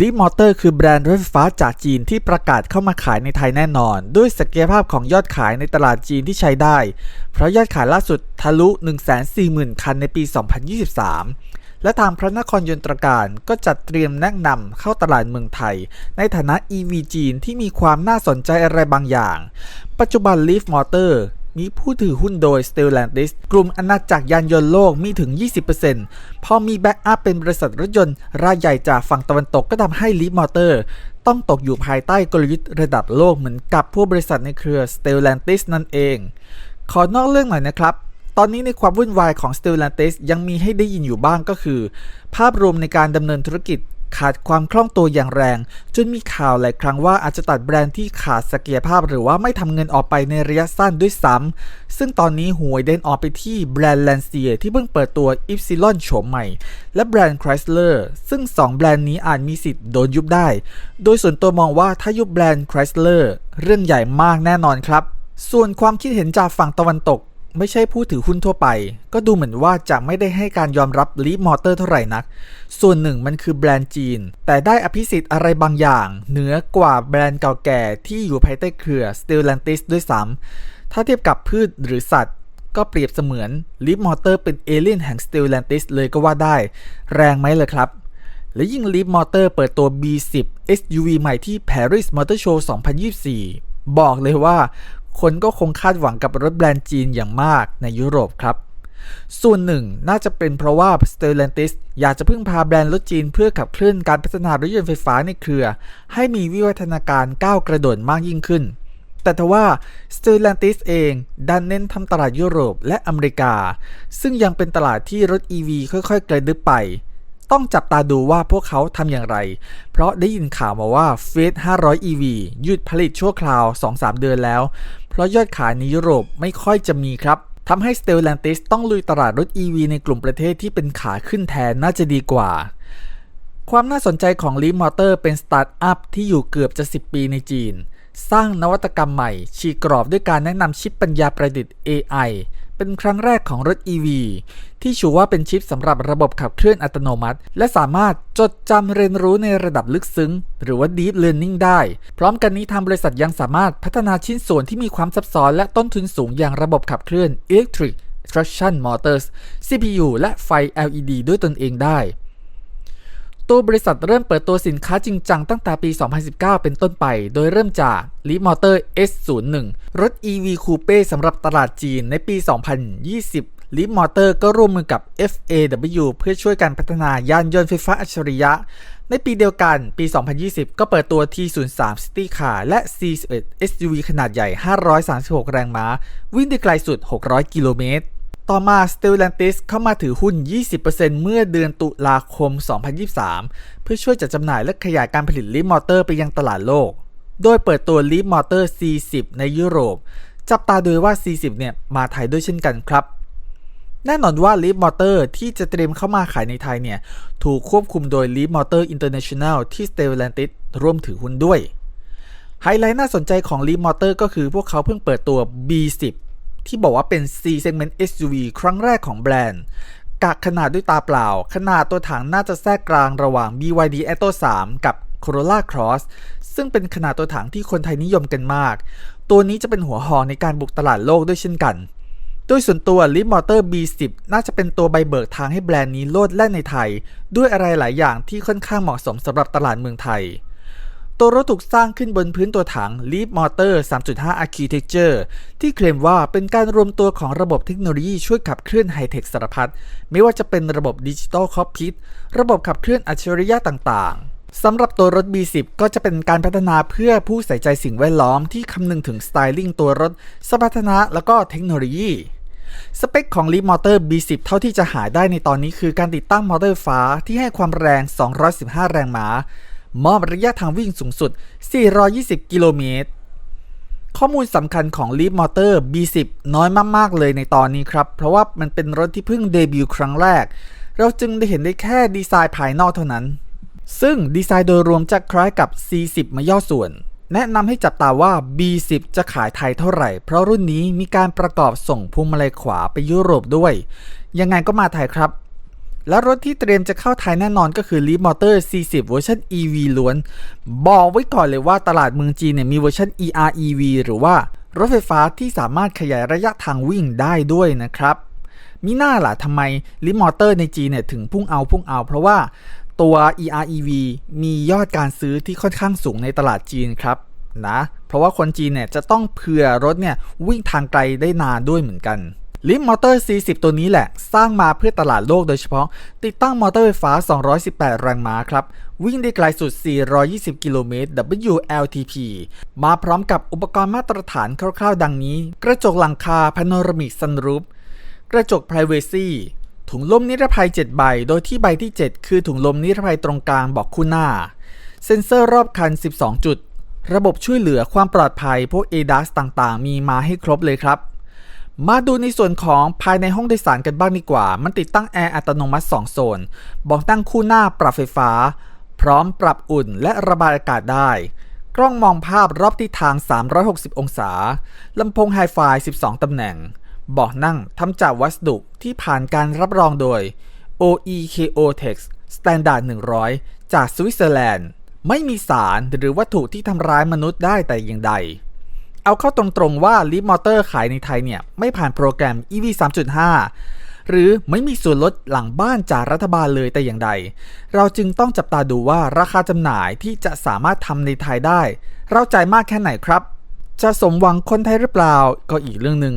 ลีมอเตอร์คือแบรนด์รถไฟฟ้าจากจีนที่ประกาศเข้ามาขายในไทยแน่นอน ด้วยศักยภาพของยอดขายในตลาดจีนที่ใช้ได้ เพราะยอดขายล่าสุดทะลุ 140,000 คันในปี 2023 และทางพระนครยนตรการก็จัดเตรียมแนะนำเข้าตลาดเมืองไทย ในฐานะ EV จีนที่มีความน่าสนใจอะไรบางอย่าง ปัจจุบัน Leaf Motor มีผู้ถือหุ้นโดย Stellantis กลุ่มอาณาจักรยานยนต์โลกมีถึง 20%พอมีแบ็กอัพเป็นบริษัทรถยนต์รายใหญ่จากฝั่งตะวันตกก็ทำให้ Leaf Motor ต้องตกอยู่ภายใต้กลยุทธ์ระดับโลกเหมือนกับพวกบริษัทในเครือ Stellantis นั่นเอง ขอนอกเรื่องหน่อยนะครับตอนนี้ในความวุ่นวายของ Stellantis ยังมีให้ได้ยินอยู่บ้างก็คือ ภาพรวมในการดำเนินธุรกิจ ขาดความคล่องตัวอย่างแรง จนมีข่าวหลายครั้งว่าอาจจะตัดแบรนด์ที่ขาดศักยภาพหรือว่าไม่ทำเงินออกไปในระยะสั้นด้วยซ้ำซึ่งตอนนี้หวยเด่นออกไปที่แบรนด์ Lancia ที่เพิ่งเปิดตัว Ypsilon โฉมใหม่ และแบรนด์ Chrysler ซึ่ง 2 แบรนด์นี้อาจมีสิทธิ์โดนยุบได้ โดยส่วนตัวมองว่าถ้ายุบแบรนด์ Chrysler เรื่องใหญ่มากแน่นอนครับ ส่วนความคิดเห็นจากฝั่งตะวันตก ไม่ใช่ผู้ถือหุ้นทั่วไป ก็ดูเหมือนว่าจะไม่ได้ให้การยอมรับลีฟมอเตอร์เท่าไหร่นัก ส่วนหนึ่งมันคือแบรนด์จีน แต่ได้อภิสิทธิ์อะไรบางอย่าง เหนือกว่าแบรนด์เก่าแก่ที่อยู่ภายใต้เครือ Stellantis ด้วยซ้ำถ้าเทียบกับพืชหรือสัตว์ก็เปรียบเสมือนลีฟมอเตอร์เป็นเอเลี่ยนแห่ง Stellantis เลยก็ว่าได้ แรงไหมเลยครับ และยิ่งลีฟมอเตอร์เปิดตัว B10 SUV ใหม่ที่ Paris Motor Show 2024 บอกเลยว่า คนก็คงคาดหวังกับรถแบรนด์จีนอย่างมากในยุโรปครับส่วนหนึ่งน่าจะเป็นเพราะว่า Stellantis อยากจะพึ่งพาแบรนด์รถจีนเพื่อขับเคลื่อนการพัฒนารถยนต์ไฟฟ้าในเครือ ให้มีวิวัฒนาการก้าวกระโดดมากยิ่งขึ้น แต่ทว่า Stellantis เองดันเน้นทำตลาดยุโรปและอเมริกา ซึ่งยังเป็นตลาดที่รถ EV ค่อยๆ กระดึบไป ต้องจับตาดูว่าพวกเขาทำอย่างไร เพราะได้ยินข่าวมาว่า Fiat 500 EV หยุดผลิตชั่วคราว 2-3 เดือนแล้ว เพราะยอดขายในยุโรปไม่ค่อยจะมีครับทำให้ Stellantis ต้องลุยตลาดรถ EV ในกลุ่มประเทศที่เป็นขาขึ้นแทนน่าจะดีกว่า ความน่าสนใจของ Leap Motor เป็นสตาร์ทอัพที่อยู่เกือบจะ 10 ปีในจีน สร้างนวัตกรรมใหม่ฉีกกรอบด้วยการแนะนำชิปปัญญาประดิษฐ์ AI เป็นครั้งแรกของรถ EV ที่ชูว่าเป็นชิปสำหรับระบบขับเคลื่อนอัตโนมัติ และสามารถจดจำเรียนรู้ในระดับลึกซึ้ง หรือว่า Deep Learning ได้ พร้อมกันนี้ทางบริษัทยังสามารถพัฒนาชิ้นส่วนที่มีความซับซ้อนและต้นทุนสูงอย่างระบบขับเคลื่อน Electric Traction Motors CPU และไฟ LED ด้วยตนเองได้ ตัวบริษัทเริ่มเปิดตัวสินค้าจริงจังตั้งแต่ปี 2019 เป็นต้นไป โดยเริ่มจาก Leap Motor S01 รถ EV Coupe สำหรับตลาดจีนในปี 2020 Leap Motor ก็ร่วมมือกับ FAW เพื่อช่วยการพัฒนายานยนต์ไฟฟ้าอัจฉริยะ ในปีเดียวกันปี 2020 ก็เปิดตัว T03 City Car และ C11 SUV ขนาดใหญ่ 536 แรงม้า วิ่งได้ไกลสุด 600 กิโลเมตร ต่อมา Stellantis เข้ามาถือหุ้น 20%เมื่อเดือนตุลาคม 2023 เพื่อช่วยจัดจำหน่ายและขยายการผลิตลิฟมอเตอร์ไปยังตลาดโลก โดยเปิดตัวลิฟมอเตอร์ C10 ในยุโรป จับตาดูว่า C10 เนี่ยมาไทยด้วยเช่นกันครับ แน่นอนว่า Leap Motor ที่จะเตรียมเข้ามาขายในไทยเนี่ยถูกควบคุมโดย Leap Motor International ที่ Stellantis ร่วมถือหุ้นด้วยไฮไลท์น่าสนใจของ Leap Motor ก็คือพวกเขาเพิ่งเปิดตัว B10 ที่บอกว่าเป็น C segment SUV ครั้งแรกของแบรนด์กะขนาดด้วยตาเปล่า ขนาดตัวถังน่าจะแทรกกลางระหว่าง BYD Atto 3 กับ Corolla Cross ซึ่งเป็นขนาดตัวถังที่คนไทยนิยมกันมาก ตัวนี้จะเป็นหัวหอกในการบุกตลาดโลกด้วยเช่นกันโดยส่วนตัว l i p Motor B10 น่าจะเป็นตัวใบเบิกทางให้แบรนด์นี้โลดแล่นในไทย ด้วยอะไรหลายอย่างที่ค่อนข้างเหมาะสมสำหรับตลาดเมืองไทย ตัวรถถูกสร้างขึ้นบนพื้นตัวถัง Leap Motor 3.5 Architecture ที่เคลมว่าเป็นการรวมตัวของระบบเทคโนโลยีช่วยขับเคลื่อนไฮเทคสารพัดไม่ว่าจะเป็นระบบดิจิตอลคอ c พิทระบบขับเคลื่อนอัจฉริยะต่างๆสำหรับตัวรถ B10 ก็จะเป็นการพัฒนาเพื่อผู้ใส่ใจสิ่งแวดล้อมที่คำนึงถึงสไตลิ่งตัวรถสมรรถนะแล้วก็เทคโนโลยีสเปคของ Leap Motor B10 เท่าที่จะหาได้ในตอนนี้คือการติดตั้งมอเตอร์ฟ้าที่ให้ความแรง 215 แรงม้า มอบระยะทางวิ่งสูงสุด 420 กิโลเมตร ข้อมูลสำคัญของ Leap Motor B10 น้อยมาก ๆ เลยในตอนนี้ครับ เพราะว่ามันเป็นรถที่เพิ่งเดบิวต์ครั้งแรก เราจึงได้เห็นได้แค่ดีไซน์ภายนอกเท่านั้น ซึ่งดีไซน์โดยรวมจะคล้ายกับ C10 มาย่อส่วน แนะนำให้จับตาว่า B10 จะขายไทยเท่าไหร่ เพราะรุ่นนี้มีการประกอบส่งพวงมาลัยขวาไปยุโรปด้วย ยังไงก็มาไทยครับ และรถที่เตรียมจะเข้าไทยแน่นอนก็คือ Leap Motor C10 เวอร์ชัน EV ล้วน บอกไว้ก่อนเลยว่าตลาดเมืองจีนเนี่ยมีเวอร์ชัน EREV หรือว่ารถไฟฟ้าที่สามารถขยายระยะทางวิ่งได้ด้วยนะครับมิน่าล่ะทำไมลิมอเตอร์ในจีนเนี่ยถึงพุ่งเอาพุ่งเอา เพราะว่าตัว EREV มียอดการซื้อที่ค่อนข้างสูงในตลาดจีนครับนะ เพราะว่าคนจีนเนี่ยจะต้องเผื่อรถเนี่ยวิ่งทางไกลได้นานด้วยเหมือนกัน ลิมมอเตอร์ C10 ตัวนี้แหละ สร้างมาเพื่อตลาดโลกโดยเฉพาะ ติดตั้งมอเตอร์ไฟฟ้า 218 แรงม้าครับ วิ่งได้ไกลสุด 420 กิโลเมตร WLTP มาพร้อมกับอุปกรณ์มาตรฐานคร่าวๆ ดังนี้ กระจกหลังคา Panoramic Sunroof กระจก Privacy ถุงลมนิรภัย 7 ใบ โดยที่ใบที่ 7 คือถุงลมนิรภัยตรงกลางบอกคู่หน้า เซ็นเซอร์รอบคัน 12 จุด ระบบช่วยเหลือความปลอดภัยพวก ADAS ต่างๆ มีมาให้ครบเลยครับ มาดูในส่วนของภายในห้องโดยสารกันบ้างดีกว่า มันติดตั้งแอร์อัตโนมัติ 2 โซน บอกตั้งคู่หน้าปรับไฟฟ้า พร้อมปรับอุ่นและระบายอากาศได้ กล้องมองภาพรอบทิศทาง 360 องศา ลำโพงไฮไฟ 12 ตำแหน่งเบาะนั่งทำจากวัสดุที่ผ่านการรับรองโดย OEKO Tex Standard 100 จากสวิตเซอร์แลนด์ ไม่มีสารหรือวัตถุที่ทำร้ายมนุษย์ได้แต่อย่างใด เอาเข้าตรงๆว่าลิฟมอเตอร์ขายในไทยเนี่ย ไม่ผ่านโปรแกรม EV 3.5 หรือไม่มีส่วนลดหลังบ้านจากรัฐบาลเลยแต่อย่างใด เราจึงต้องจับตาดูว่าราคาจำหน่ายที่จะสามารถทำในไทยได้ เราใจายมากแค่ไหนครับ จะสมหวังคนไทยหรือเปล่าก็อีกเรื่องหนึ่ง